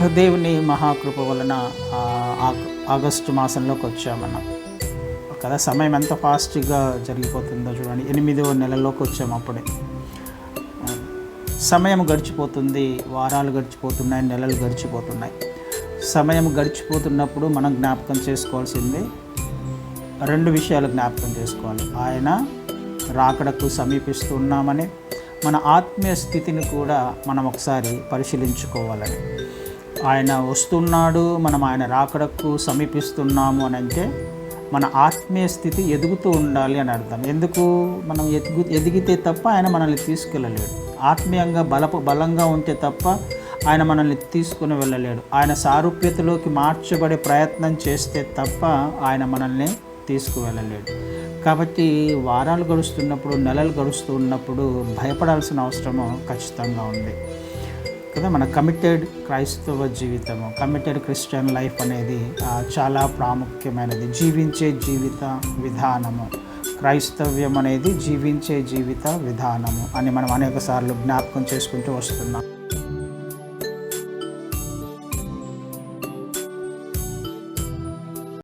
దేవుని మహాకృప వలన ఆగస్టు మాసంలోకి వచ్చామన్న. కదా సమయం ఎంత ఫాస్ట్గా జరిగిపోతుందో చూడండి. ఎనిమిదవ నెలలోకి వచ్చాము అప్పుడే. సమయం గడిచిపోతుంది వారాలు గడిచిపోతున్నాయి నెలలు గడిచిపోతున్నాయి. సమయం గడిచిపోతున్నప్పుడు మనం జ్ఞాపకం చేసుకోవాల్సింది రెండు విషయాలు జ్ఞాపకం చేసుకోవాలి. ఆయన రాకడకు సమీపిస్తున్నామని మన ఆత్మీయ స్థితిని కూడా మనం ఒకసారి పరిశీలించుకోవాలని. ఆయన వస్తున్నాడు మనం ఆయన రాకడకు సమీపిస్తున్నాము అని అంటే మన ఆత్మీయ స్థితి ఎదుగుతూ ఉండాలి అని అర్థం. ఎందుకు? మనం ఎదుగు ఎదిగితే తప్ప ఆయన మనల్ని తీసుకెళ్ళలేడు. ఆత్మీయంగా బలప బలంగా ఉంటే తప్ప ఆయన మనల్ని తీసుకుని వెళ్ళలేడు. ఆయన సారూప్యతలోకి మార్చబడే ప్రయత్నం చేస్తే తప్ప ఆయన మనల్ని తీసుకువెళ్ళలేడు. కాబట్టి వారాలు గడుస్తున్నప్పుడు నెలలు గడుస్తూ ఉన్నప్పుడు భయపడాల్సిన అవసరము ఖచ్చితంగా ఉంది. కదా మన కమిటెడ్ క్రైస్తవ జీవితము కమిటెడ్ క్రిస్టియన్ లైఫ్ అనేది చాలా ప్రాముఖ్యమైనది. జీవించే జీవిత విధానము క్రైస్తవ్యం అనేది జీవించే జీవిత విధానము అని మనం అనేక సార్లు జ్ఞాపకం చేసుకుంటూ వస్తున్నాం.